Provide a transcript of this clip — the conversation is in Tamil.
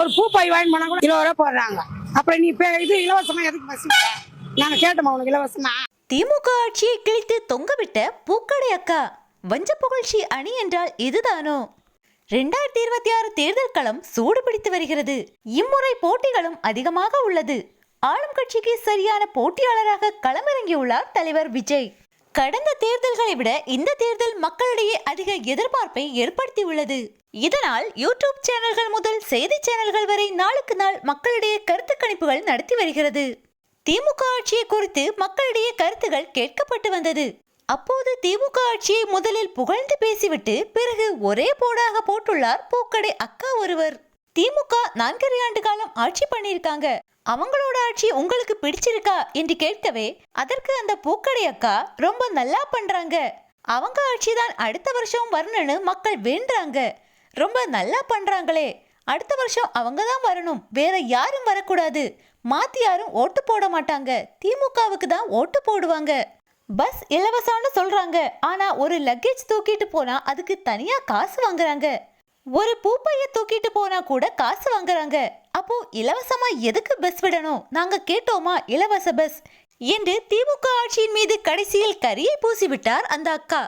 ஒரு பூப்பாய் வாங்கி போனா கூட இருபது ரூபா போடுறாங்க. அப்புறம் நீ இது இலவசமா எதுக்கு பஸ் நாங்க கேட்டோமா உனக்கு இலவசமா? திமுக ஆட்சியை கிழித்து தொங்கவிட்ட பூக்கடை அக்கா. வஞ்ச புகழ்ச்சி அணி என்றால் இதுதானோ? ரெண்டாயிரத்தி இருபத்தி ஆறு தேர்தல் களம் சூடு பிடித்து வருகிறது. இம்முறை போட்டிகளும் அதிகமாக உள்ளது. ஆளும் கட்சிக்கு சரியான போட்டியாளராக களமிறங்கியுள்ளார் தலைவர் விஜய். கடந்த தேர்தல்களை விட இந்த தேர்தல் மக்களிடையே அதிக எதிர்பார்ப்பை ஏற்படுத்தியுள்ளது. இதனால் யூடியூப் சேனல்கள் முதல் செய்தி சேனல்கள் வரை நாளுக்கு நாள் மக்களிடையே கருத்து கணிப்புகள் நடத்தி வருகிறது. திமுக ஆட்சியை குறித்து மக்களிடையே கருத்துகள் கேட்கப்பட்டு வந்தது. அப்போது திமுக ஆட்சியை முதலில் புகழ்ந்து பேசிவிட்டு பிறகு ஒரே போடாக போட்டுள்ளார் பூக்கடை அக்கா ஒருவர். திமுக நான்கரை ஆண்டு காலம் ஆட்சி பண்ணியிருக்காங்க. அவங்களோட ஆட்சி உங்களுக்கு பிடிச்சிருக்கா என்று கேட்கவே அதற்கு அந்த பூக்கடை அக்கா ரொம்ப நல்லா பண்றாங்க. அவங்க ஆட்சி தான் அடுத்த வருஷம் வரணும்னு மக்கள் வேண்டுறாங்க. ரொம்ப நல்லா பண்றாங்களே. அடுத்த வருஷம் அவங்க தான் வரணும். வேற யாரும் வரக்கூடாது. மாத்தி யாரும் ஓட்டு போட மாட்டாங்க. திமுகவுக்கு தான் ஓட்டு போடுவாங்க. பஸ் இலவசம்னு சொல்றாங்க. ஆனா ஒரு லக்கேஜ் தூக்கிட்டு போனா அதுக்கு தனியா காசு வாங்குறாங்க. ஒரு பூப்பைய தூக்கிட்டு போனா கூட காசு வாங்குறாங்க. அப்போ இலவசமா எதுக்கு பஸ் விடணும்? நாங்க கேட்டோமா? இலவச பஸ் என்று திமுக ஆட்சியின் மீது கடைசியில் கரியை பூசிவிட்டார் அந்த அக்கா.